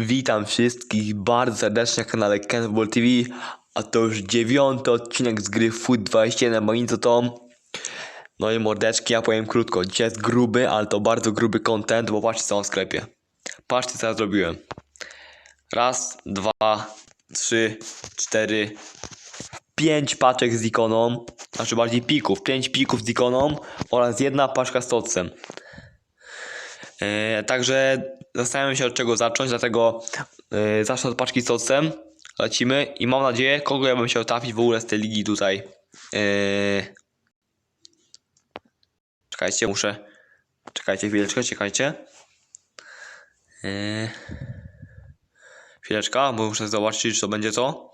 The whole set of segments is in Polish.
Witam wszystkich bardzo serdecznie na kanale Kenball TV, a to już dziewiąty odcinek z gry Food 21 Bonito Tom. No i mordeczki, ja powiem krótko, dzisiaj jest gruby, ale to bardzo gruby content, bo patrzcie co mam w sklepie. Patrzcie co ja zrobiłem. Raz, dwa, trzy, cztery, pięć paczek z ikoną, znaczy bardziej pików, pięć pików z ikoną oraz jedna paczka z tocem. E, także zastanawiam się od czego zacząć, dlatego e, zacznę od paczki z socem. Lecimy i mam nadzieję, kogo ja bym chciał trafić w ogóle z tej ligi tutaj. E, czekajcie, muszę. Czekajcie chwileczkę, czekajcie. E, chwileczka, bo muszę zobaczyć, czy to będzie to.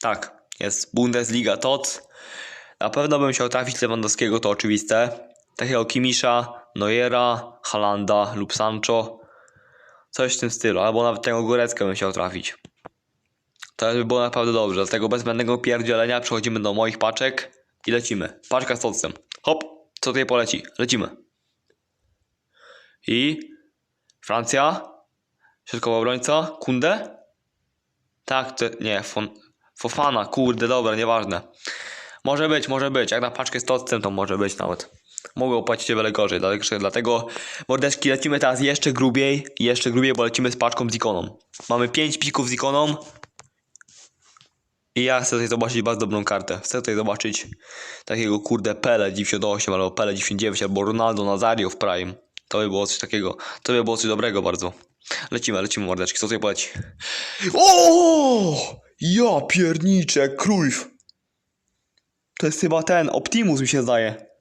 Tak, jest Bundesliga TOT. Na pewno bym chciał trafić Lewandowskiego, to oczywiste. Takiego Kimisza, Neuera, Halanda lub Sancho. Coś w tym stylu, albo nawet tego Gorecka bym chciał trafić. To by było naprawdę dobrze, dlatego bez zbędnego pierdzielenia przechodzimy do moich paczek i lecimy. Paczka z socem. Hop, co tutaj poleci? Lecimy. I Francja, środkowa obrońca, Kunde? Tak, to nie, Fon, Fofana, kurde, dobra, nieważne. Może być, może być. Jak na paczkę z tocem, to może być nawet. Mogę opłacić o wiele gorzej, dlatego, dlatego mordeczki lecimy teraz jeszcze grubiej, jeszcze grubiej, bo lecimy z paczką z ikoną. Mamy 5 pików z ikoną i ja chcę tutaj zobaczyć bardzo dobrą kartę. Chcę tutaj zobaczyć takiego kurde Pele 98 albo Pele 99 albo Ronaldo Nazario w Prime. To by było coś takiego, to by było coś dobrego bardzo. Lecimy, lecimy mordeczki, co tutaj poleci? O! Ja pierniczę, Cruyff. To jest chyba ten, Optimus mi się zdaje.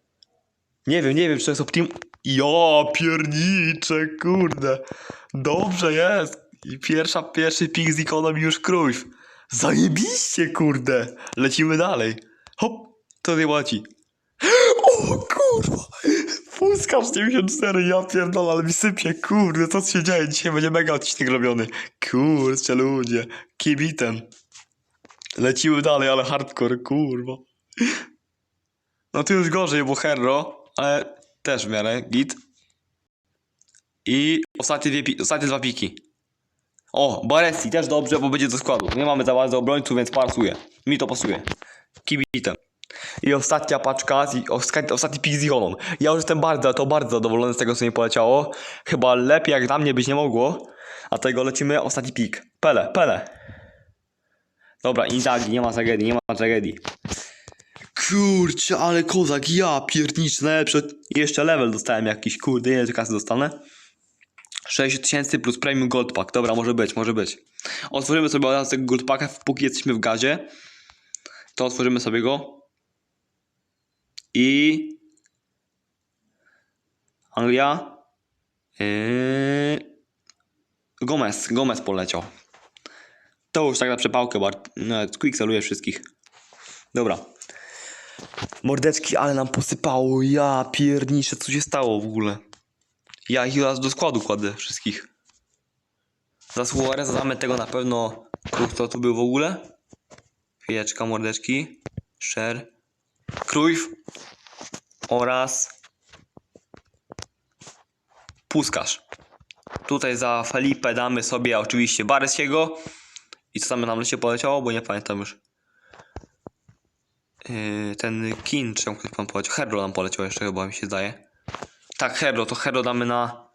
Nie wiem, nie wiem, czy to jest Optimus. Ja pierniczę, kurde. Dobrze jest. I pierwsza, pierwszy pik z ikoną już Cruyff. Zajebiście, kurde. Lecimy dalej. Hop, to nie łaci. O kurwa. Puskasz 94, ja pierdolę, ale mi sypie, kurde, co się dzieje? Dzisiaj będzie mega odcinek robiony. Kurczę, ludzie. Kibitem. Lecimy dalej, ale hardcore, kurwa. No tu już gorzej, bo Herro, ale też w miarę git. I ostatnie, dwie, ostatnie dwa piki. O, Baresi też dobrze, bo będzie do składu. Nie mamy za bardzo obrońców, więc pasuje. Mi to pasuje. Kibitem. I ostatnia paczka, z, ostatni pik z Ichoną. Ja już jestem bardzo, to bardzo zadowolony z tego, co mi poleciało. Chyba lepiej jak dla mnie być nie mogło. A tego lecimy ostatni pik. Pele, Pele. Dobra, Inzaghi, nie ma tragedii, nie ma tragedii. Kurczę, ale kozak, ja pierniczę, najlepszy. I jeszcze level dostałem jakiś, kurde, ile tej kasy dostanę? 60 tysięcy plus premium gold pack, dobra, może być, może być. Otworzymy sobie od tego gold packa, póki jesteśmy w gazie. To otworzymy sobie go. I... Anglia. Yy... Gomez, Gomez poleciał. To już tak na przepałkę, bo nawet quick wszystkich. Dobra. Mordeczki, ale nam posypało. Ja pierniczę, co się stało w ogóle. Ja ich raz do składu kładę wszystkich. Za Suareza damy tego na pewno. Kto tu był w ogóle? Chwileczka, mordeczki. Sher. Cruyff. Oraz Puskarz. Tutaj za Felipe damy sobie oczywiście Baresiego. I co tam nam lecie poleciało, bo nie pamiętam już. Yy, ten Kin, czy ktoś pan poleciał? Herro nam poleciał jeszcze chyba, mi się zdaje. Tak, Herro, to Herro damy na...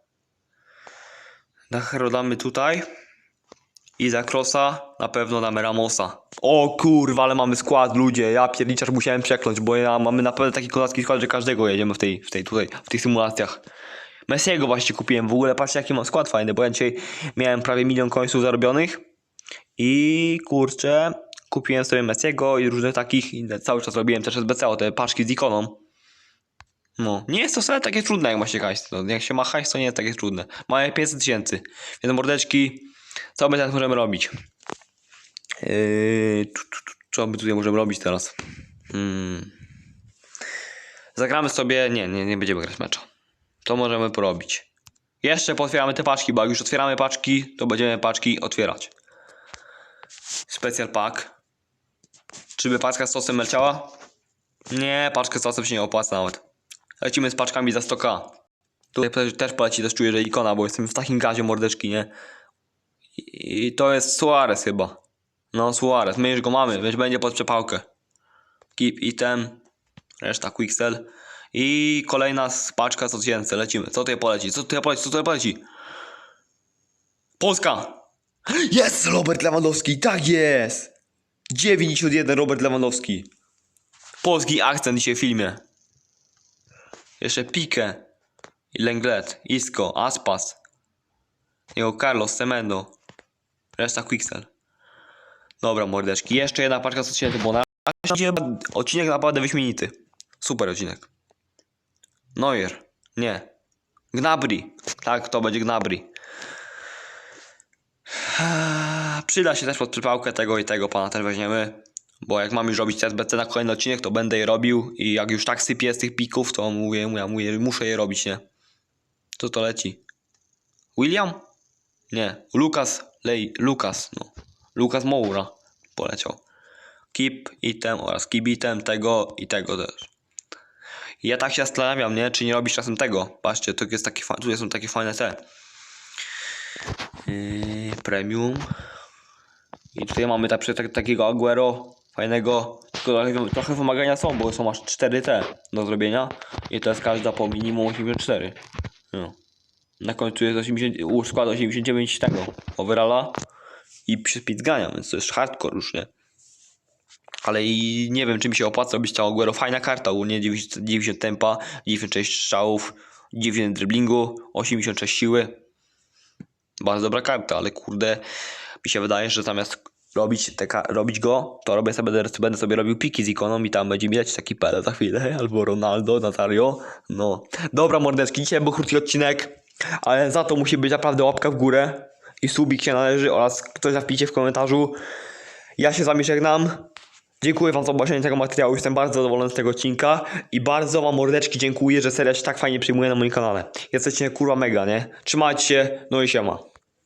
Na Herro damy tutaj. I za Krosa na pewno damy Ramosa. O kurwa, ale mamy skład, ludzie. Ja pierniczarz musiałem przekląć, bo ja mamy naprawdę taki kozacki skład, że każdego jedziemy w tej, w tej tutaj, w tych symulacjach. Messiego właśnie kupiłem. W ogóle patrzcie jaki mam skład fajny, bo ja dzisiaj miałem prawie milion końców zarobionych. I kurczę, kupiłem sobie Messiego i różnych takich, i cały czas robiłem też SBC, te paczki z ikoną. No, nie jest to wcale takie trudne, jak ma się hajs. No, jak się ma hajs, to nie jest takie trudne. Mamy 500 tysięcy. Więc mordeczki, co my teraz możemy robić? Yy, co my tutaj możemy robić teraz? Hmm. Zagramy sobie, nie, nie, nie będziemy grać mecza. To możemy porobić. Jeszcze potwieramy te paczki, bo jak już otwieramy paczki, to będziemy paczki otwierać. Specjal pack. Czy by paczka z sosem leciała? Nie, paczkę z sosem się nie opłaca nawet. Lecimy z paczkami za 100k. Tutaj też, poleci, też czuję, że ikona, bo jestem w takim gazie mordeczki, nie? I, to jest Suarez chyba. No, Suarez. My już go mamy, więc będzie pod przepałkę. Keep item. Reszta quicksell. I kolejna paczka 100 tysięcy. Lecimy. Co tutaj poleci? Co tutaj poleci? Co tutaj poleci? Polska! Jest Robert Lewandowski, tak jest! 91 Robert Lewandowski. Polski akcent dzisiaj w filmie. Jeszcze Pique. Lenglet, Isco, Aspas. Jego Carlos, Semendo. Reszta Quicksell. Dobra, mordeczki. Jeszcze jedna paczka 100 tysięcy, bo na odcinek naprawdę wyśmienity. Super odcinek. Neuer. Nie. Gnabry. Tak, to będzie Gnabry. Przyda się też pod przypałkę tego i tego pana też weźmiemy. Bo jak mam już robić SBC na kolejny odcinek, to będę je robił. I jak już tak sypię z tych pików, to mówię, ja mówię, muszę je robić, nie? Co to leci? William? Nie. Lukas Lej. Lukas, no. Lukas Moura poleciał. Keep item oraz keep item tego i tego też. I ja tak się zastanawiam, nie? Czy nie robisz czasem tego? Patrzcie, tu, jest taki, tu są takie fajne te. Yy, premium. I tutaj mamy tak, tak, takiego Aguero fajnego. Tylko trochę, wymagania są, bo są aż 4 T do zrobienia. I to jest każda po minimum 84. No. Na końcu jest 80, u- skład 89 tego overalla i przypizgania, więc to jest hardcore już, nie? Ale i nie wiem, czy mi się opłaca robić to Aguero. Fajna karta, ogólnie 90, 90 tempa, 96 strzałów, 90 driblingu, 86 siły. Bardzo dobra karta, ale kurde, mi się wydaje, że zamiast robić, te, ka- robić go, to robię sobie, będę sobie robił piki z ikoną i tam będzie widać taki Pele za chwilę, albo Ronaldo, Nazario. No, dobra mordeczki, dzisiaj był krótki odcinek, ale za to musi być naprawdę łapka w górę i subik się należy oraz ktoś napiszcie w komentarzu. Ja się z wami żegnam. Dziękuję wam za zobaczenie tego materiału, jestem bardzo zadowolony z tego odcinka i bardzo wam mordeczki dziękuję, że seria się tak fajnie przyjmuje na moim kanale. Jesteście kurwa mega, nie? Trzymajcie się, no i siema.